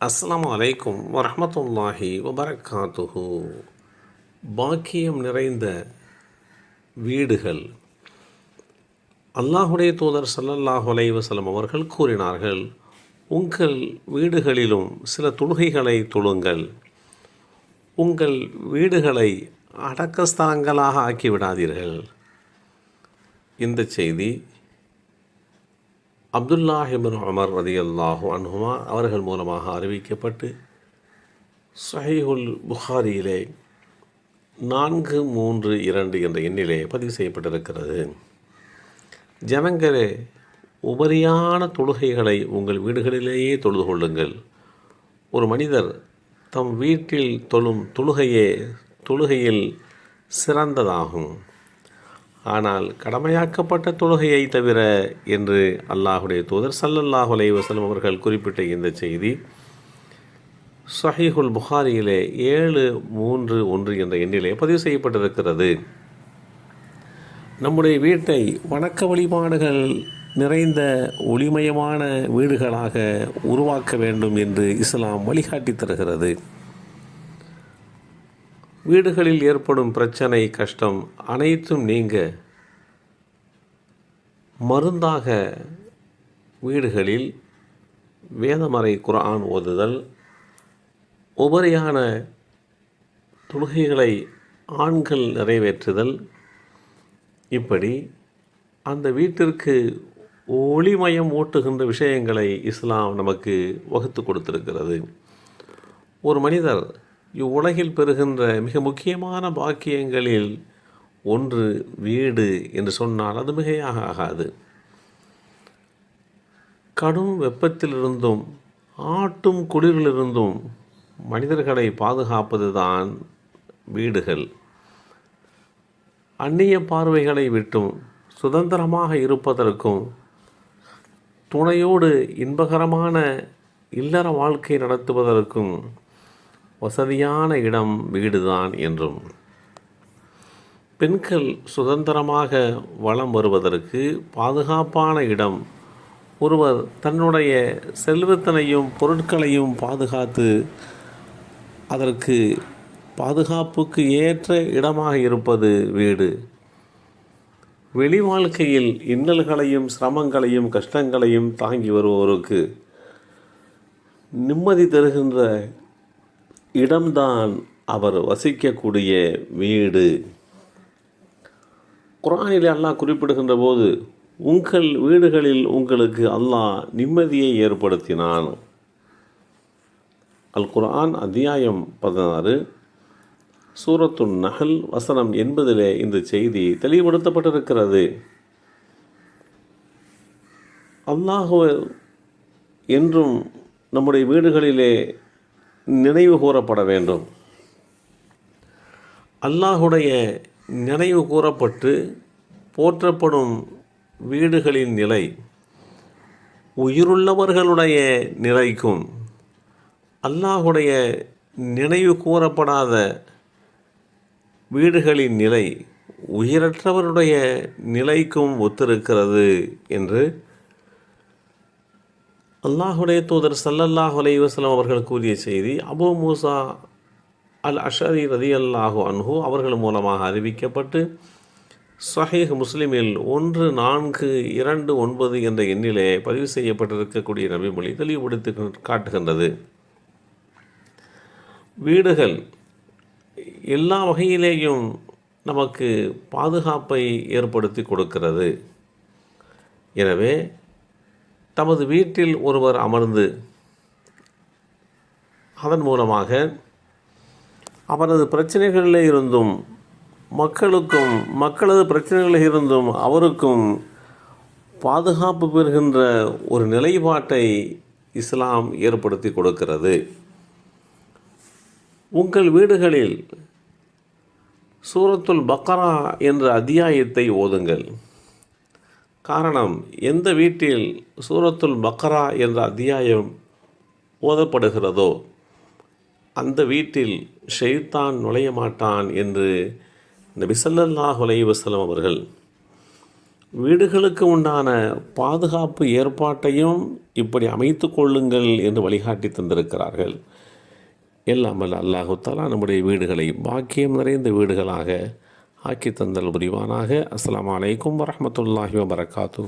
அஸ்லாம் அலைக்கும் வரமத்துல்லாஹி வபரகாத்துஹு. பாக்கியம் நிறைந்த வீடுகள். அல்லாஹுடைய தூதர் சல்லல்லாஹ் அலைஹி அவர்கள் கூறினார்கள் உங்கள் வீடுகளிலும் சில தொழுகைகளை தொழுங்கள். உங்கள் வீடுகளை அடக்கஸ்தலங்களாக ஆக்கிவிடாதீர்கள். இந்த செய்தி அப்துல்லாஹிபின் உமர் ரதி அல்லாஹு அன்ஹுமா அவர்கள் மூலமாக அறிவிக்கப்பட்டு சஹீஹுல் புகாரியிலே நான்கு மூன்று இரண்டு என்ற எண்ணிலே பதிவு செய்யப்பட்டிருக்கிறது. ஜனங்களே உபரியான தொழுகைகளை உங்கள் வீடுகளிலேயே தொழுது கொள்ளுங்கள். ஒரு மனிதர் தம் வீட்டில் தொழும் தொழுகையே தொழுகையில் சிறந்ததாகும். ஆனால் கடமையாக்கப்பட்ட தொழுகையை தவிர என்று அல்லாஹுடைய தூதர் சல்லல்லாஹு அலைஹி வஸல்லம் அவர்கள் குறிப்பிட்ட இந்த செய்தி சஹீஹுல் புகாரியிலே ஏழு மூன்று ஒன்று என்ற எண்ணிலே பதிவு செய்யப்பட்டிருக்கிறது. நம்முடைய வீட்டை வணக்க வழிபாடுகள் நிறைந்த ஒளிமயமான வீடுகளாக உருவாக்க வேண்டும் என்று இஸ்லாம் வழிகாட்டி தருகிறது. வீடுகளில் ஏற்படும் பிரச்சனை கஷ்டம் அனைத்தும் நீங்க மருந்தாக வீடுகளில் வேதமறை குரான் ஓதுதல் உபரியான தொழுகைகளை ஆண்கள் நிறைவேற்றுதல். இப்படி அந்த வீட்டிற்கு ஒளிமயம் ஓட்டுகின்ற விஷயங்களை இஸ்லாம் நமக்கு வகுத்து கொடுத்திருக்கிறது. ஒரு மனிதர் இவ்வுலகில் பெறுகின்ற மிக முக்கியமான பாக்கியங்களில் ஒன்று வீடு என்று சொன்னால் அது மிகையாக ஆகாது. கடும் வெப்பத்திலிருந்தும் ஆட்டும் குளிரிலிருந்தும் மனிதர்களை பாதுகாப்பது தான் வீடுகள். அந்நிய பார்வைகளை விட்டும் சுதந்திரமாக இருப்பதற்கும் துணையோடு இன்பகரமான இல்லற வாழ்க்கை நடத்துவதற்கும் வசதியான இடம் வீடுதான் என்றும். பெண்கள் சுதந்திரமாக வளம் வருவதற்கு பாதுகாப்பான இடம். ஒருவர் தன்னுடைய செல்வத்தினையும் பொருட்களையும் பாதுகாத்து அதற்கு பாதுகாப்புக்கு ஏற்ற இடமாக இருப்பது வீடு. வெளி வாழ்க்கையில் இன்னல்களையும் சிரமங்களையும் கஷ்டங்களையும் தாங்கி வருபவருக்கு நிம்மதி தருகின்ற இடம்தான் அவர் வசிக்கக்கூடிய வீடு. குரானில் அல்லாஹ் குறிப்பிடுகின்ற போது உங்கள் வீடுகளில் உங்களுக்கு அல்லாஹ் நிம்மதியை ஏற்படுத்தினான். அல் குரான் அத்தியாயம் பதினாறு சூரத்துன் நகல் வசனம் என்பதிலே இந்த செய்தி தெளிவுபடுத்தப்பட்டிருக்கிறது. அல்லாஹுவ என்றும் நம்முடைய வீடுகளிலே நினைவு கூறப்பட வேண்டும். அல்லாஹுடைய நினைவு கூறப்பட்டு போற்றப்படும் வீடுகளின் நிலை உயிருள்ளவர்களுடைய நிலைக்கும் அல்லாஹுடைய நினைவு கூறப்படாத வீடுகளின் நிலை உயிரற்றவருடைய நிலைக்கும் ஒத்திருக்கிறது என்று அல்லாஹுடைய தூதர் சல்லல்லாஹ் அலைவசலம் அவர்கள் கூறிய செய்தி அபு மூசா அல் அஷரி ரதி அல்லாஹு அன்ஹு அவர்கள் மூலமாக அறிவிக்கப்பட்டு சஹீஹ் முஸ்லிமில் ஒன்று நான்கு இரண்டு ஒன்பது என்ற எண்ணிலே பதிவு செய்யப்பட்டிருக்கக்கூடிய நபிமொழி தெளிவுபடுத்தி காட்டுகின்றது. வீடுகள் எல்லா வகையிலேயும் நமக்கு பாதுகாப்பை ஏற்படுத்தி கொடுக்கிறது. எனவே தமது வீட்டில் ஒருவர் அமர்ந்து அதன் மூலமாக அவரது பிரச்சனைகளில் இருந்தும் மக்களுக்கும் மக்களது பிரச்சனைகளில் இருந்தும் அவருக்கும் பாதுகாப்பு பெறுகின்ற ஒரு நிலைப்பாட்டை இஸ்லாம் ஏற்படுத்தி கொடுக்கிறது. உங்கள் வீடுகளில் சூரத்துல் பக்கரா என்ற அத்தியாயத்தை ஓதுங்கள். காரணம் எந்த வீட்டில் சூரத்துல் பக்ரா என்ற அத்தியாயம் ஓதப்படுகிறதோ அந்த வீட்டில் ஷெய்தான் நுழைய மாட்டான் என்று நபி ஸல்லல்லாஹு அவர்கள் வீடுகளுக்கு உண்டான பாதுகாப்பு ஏற்பாட்டையும் இப்படி அமைத்து கொள்ளுங்கள் என்று வழிகாட்டி தந்திருக்கிறார்கள். எல்லாமல் அல்ல அல்லாஹு தாலா நம்முடைய வீடுகளை பாக்கியம் நிறைந்த வீடுகளாக ஆக்கி தந்தல் புரிவானாக அஸ்ஸலாமு அலைக்கும் வரஹ்மத்துல்லாஹி வபரகாத்து